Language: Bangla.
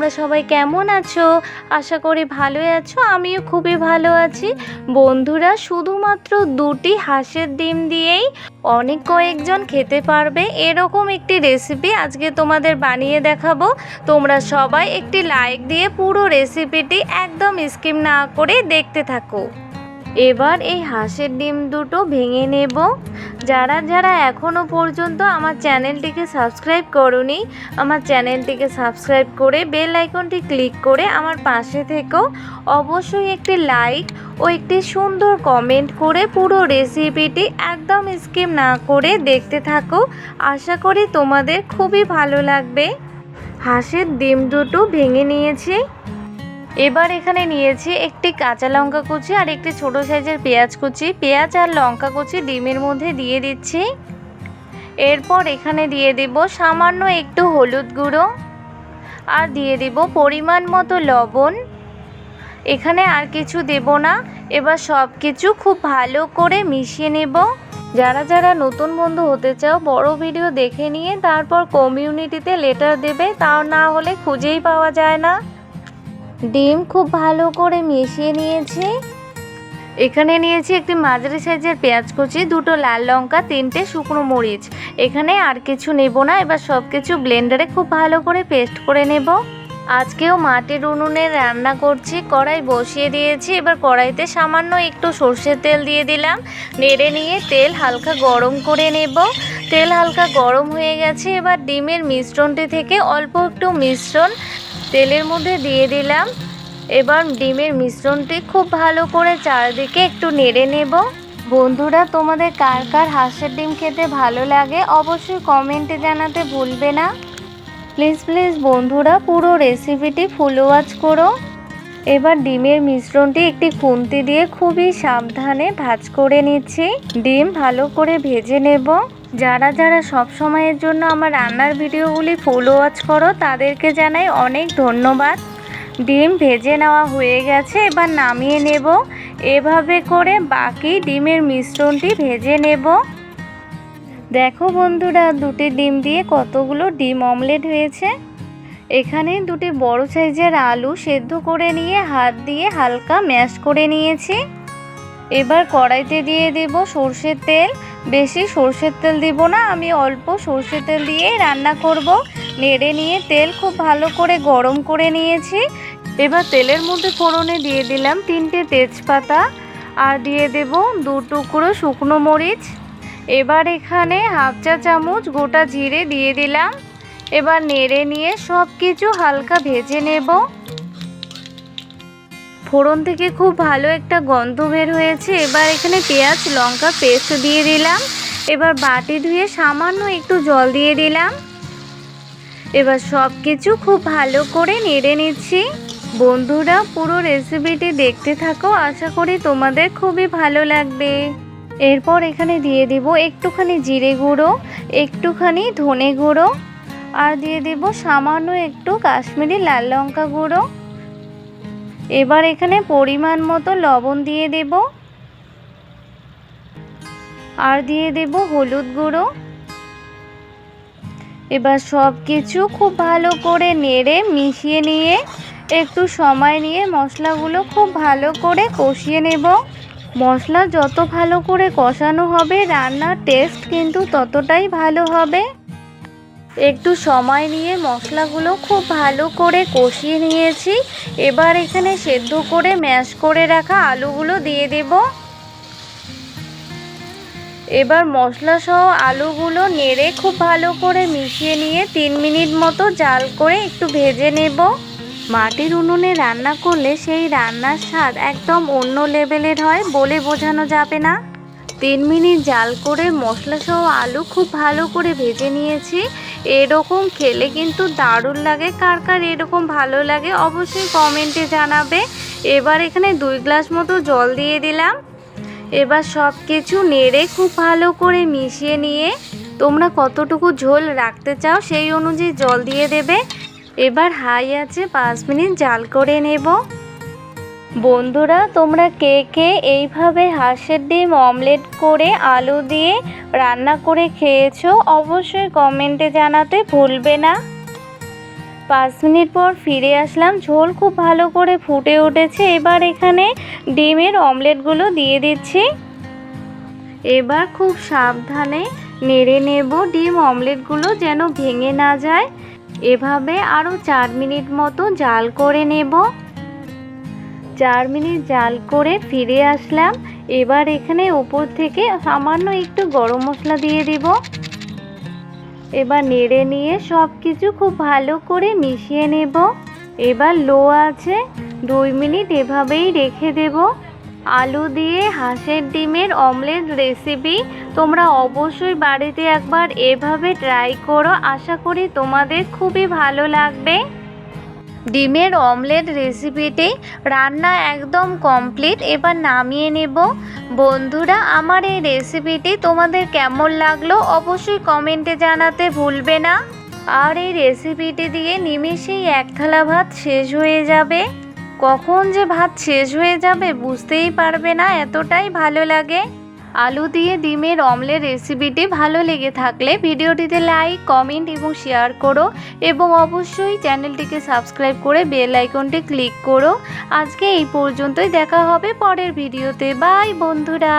তোমরা সবাই কেমন আছো? আশা করি ভালোই আছো, আমিও খুবই ভালো আছি। বন্ধুরা, শুধুমাত্র দুটি হাঁসের ডিম দিয়েই অনেক কয়েকজন খেতে পারবে এরকম একটি রেসিপি আজকে তোমাদের বানিয়ে দেখাবো। তোমরা সবাই একটি লাইক দিয়ে পুরো রেসিপিটি একদম স্কিম না করে দেখতে থাকো। এবার এই হাঁসের ডিম দুটো ভেঙে নেব। যারা যারা এখনও পর্যন্ত আমার চ্যানেলটিকে সাবস্ক্রাইব করনি, আমার চ্যানেলটিকে সাবস্ক্রাইব করে বেল আইকনটি ক্লিক করে আমার পাশে থেকেও অবশ্যই একটি লাইক ও একটি সুন্দর কমেন্ট করে পুরো রেসিপিটি একদম স্কিম না করে দেখতে থাকো। আশা করি তোমাদের খুবই ভালো লাগবে। হাঁসের ডিম দুটো ভেঙে নিয়েছি। এবার এখানে নিয়েছি একটি কাঁচা লঙ্কা কুচি আর একটি ছোট সাইজের পেঁয়াজ কুচি। পেঁয়াজ আর লঙ্কা কুচি ডিমের মধ্যে দিয়ে দিচ্ছি। এরপর এখানে দিয়ে দেব সামান্য একটু হলুদ গুঁড়ো আর দিয়ে দেব পরিমাণ মতো লবণ। এখানে আর কিছু দেব না। এবার সব কিছু খুব ভালো করে মিশিয়ে নেব। যারা যারা নতুন বন্ধু হতে চাও, বড় ভিডিও দেখে নিয়ে তারপর কমিউনিটিতে লেটার দেবে তাও না হলে খুঁজেই পাওয়া যায় না। ডিম খুব ভালো করে মিশিয়ে নিয়েছি। এখানে নিয়েছি একটি মাঝারি সাইজের পেঁয়াজ কুচি, দুটো লাল লঙ্কা, তিনটে শুকনো মরিচ। এখানে আর কিছু নেব না, এবার সব কিছু ব্লেন্ডারে খুব ভালো করে পেস্ট করে নেব। আজকেও মাটির উনুনে রান্না করছি, কড়াই বসিয়ে দিয়েছি, এবার কড়াইতে সামান্য একটু সর্ষের তেল দিয়ে দিলাম। নেড়ে নিয়ে তেল হালকা গরম করে নেব। তেল হালকা গরম হয়ে গেছে, এবার ডিমের মিশ্রণটি থেকে অল্প একটু মিশ্রণ তেলের মধ্যে দিয়ে দিলাম। এবার ডিমের মিশ্রণটি খুব ভালো করে চারদিকে একটু নেড়ে নেব। বন্ধুরা, তোমাদের কার কার হাঁসের ডিম খেতে ভালো লাগে অবশ্যই কমেন্টে জানাতে ভুলবে না। প্লিজ প্লিজ বন্ধুরা, পুরো রেসিপিটি ফুল ওয়াচ করো। এবার ডিমের মিশ্রণটি একটি খুন্তি দিয়ে খুবই সাবধানে ভাজ করে নিচ্ছি। ডিম ভালো করে ভেজে নেব। যারা যারা সব সময়ের জন্য আমার রান্নার ভিডিওগুলি ফুল ওয়াচ করো, তাদেরকে জানাই অনেক ধন্যবাদ। ডিম ভেজে নেওয়া হয়ে গেছে, এবার নামিয়ে নেব। এভাবে করে বাকি ডিমের মিশ্রণটি ভেজে নেব। দেখো বন্ধুরা, দুটি ডিম দিয়ে কতগুলো ডিম অমলেট হয়েছে। এখানে দুটি বড় সাইজের আলু সেদ্ধ করে নিয়ে হাত দিয়ে হালকা ম্যাশ করে নিয়েছি। এবার কড়াইতে দিয়ে দেব সর্ষের তেল। বেশি সর্ষের তেল দিব না, আমি অল্প সর্ষের তেল দিয়েই রান্না করব। নেড়ে নিয়ে তেল খুব ভালো করে গরম করে নিয়েছি। এবার তেলের মধ্যে ফোড়নে দিয়ে দিলাম তিনটে তেজপাতা আর দিয়ে দেব দু টুকরো শুকনো মরিচ। এবার এখানে হাফ চা চামচ গোটা জিরে দিয়ে দিলাম। এবার নেড়ে নিয়ে সব কিছু হালকা ভেজে নেব। ফোড়ন থেকে খুব ভালো একটা গন্ধ বের হয়েছে। এবার এখানে পেঁয়াজ, লঙ্কা পেস্ট দিয়ে দিলাম। এবার বাটি ধুয়ে সামান্য একটু জল দিয়ে দিলাম। এবার সব কিছু খুব ভালো করে নেড়ে নিচ্ছি। বন্ধুরা, পুরো রেসিপিটি দেখতে থাকো। আশা করি তোমাদের খুবই ভালো লাগবে। এরপর এখানে দিয়ে দেব একটুখানি জিরে গুঁড়ো, একটুখানি ধনে গুঁড়ো। আর দিয়ে দেব সামান্য একটু কাশ্মীরি লাল লঙ্কা গুঁড়ো। এবার এখানে পরিমাণ মতো লবণ দিয়ে দেব। আর দিয়ে দেব হলুদ গুঁড়ো। এবার সব কিছু খুব ভালো করে নেড়ে মিশিয়ে নিয়ে একটু সময় নিয়ে মশলাগুলো খুব ভালো করে কষিয়ে নেব। মশলা যত ভালো করে কষানো হবে, রান্নার টেস্ট কিন্তু ততটাই ভালো হবে। একটু সময় নিয়ে মশলাগুলো খুব ভালো করে কষিয়ে নিয়েছি। এবার এখানে সেদ্ধ করে ম্যাশ করে রাখা আলুগুলো দিয়ে দেব। এবার মশলা সহ আলুগুলো নেড়ে খুব ভালো করে মিশিয়ে নিয়ে তিন মিনিট মতো জাল করে একটু ভেজে নেব। মাটির উনুনে রান্না করলে সেই রান্নার স্বাদ একদম অন্য লেভেলের হয় বলে বোঝানো যাবে না। তিন মিনিট জাল করে মশলা সহ আলু খুব ভালো করে ভেজে নিয়েছি। এরকম খেলে কিন্তু দারুণ লাগে। কার কার এরকম ভালো লাগে অবশ্যই কমেন্টে জানাবে। এবার এখানে দুই গ্লাস মতো জল দিয়ে দিলাম। এবার সব কিছু নেড়ে খুব ভালো করে মিশিয়ে নিয়ে তোমরা কতটুকু ঝোল রাখতে চাও সেই অনুযায়ী জল দিয়ে দেবে। এবার হাই আছে পাঁচ মিনিট জাল করে নেব। বন্ধুরা, তোমরা কে কে এইভাবে হাঁসের ডিম অমলেট করে আলু দিয়ে রান্না করে খেয়েছো অবশ্যই কমেন্টে জানাতে ভুলবে না। পাঁচ মিনিট পর ফিরে আসলাম, ঝোল খুব ভালো করে ফুটে উঠেছে, এবার এখানে ডিমের অমলেটগুলো দিয়ে দিচ্ছি। এবার খুব সাবধানে নেড়ে নেব ডিম অমলেটগুলো যেন ভেঙে না যায়। এভাবে আরও চার মিনিট মতো জাল করে নেব। চার মিনিট জাল করে ফিরে আসলাম। এবার এখানে উপর থেকে সামান্য একটু গরম মশলা দিয়ে দিব। এবার নেড়ে নিয়ে সব কিছু খুব ভালো করে মিশিয়ে নেব। এবার লো আছে, দুই মিনিট এভাবেই রেখে দেব। আলু দিয়ে হাঁসের ডিমের অমলেট রেসিপি তোমরা অবশ্যই বাড়িতে একবার এভাবে ট্রাই করো। আশা করি তোমাদের খুবই ভালো লাগবে। ডিমের অমলেট রেসিপিটি রান্না একদম কমপ্লিট। এবার নামিয়ে নেব। বন্ধুরা, আমার এই রেসিপিটি তোমাদের কেমন লাগল অবশ্যই কমেন্টে জানাতে ভুলবে না। আর এই রেসিপিটি দিয়ে নিমেষেই এক থালা ভাত শেষ হয়ে যাবে। কখন যে ভাত শেষ হয়ে যাবে বুঝতেই পারবে না, এতটাই ভালো লাগে। আলু দিয়ে ডিমের অমলের রেসিপিটি ভালো লেগে থাকলে ভিডিওটিতে লাইক, কমেন্ট এবং শেয়ার করো এবং অবশ্যই চ্যানেলটিকে সাবস্ক্রাইব করে বেল আইকনটি ক্লিক করো। আজকে এই পর্যন্তই দেখা হবে পরের ভিডিওতে। বাই বন্ধুরা।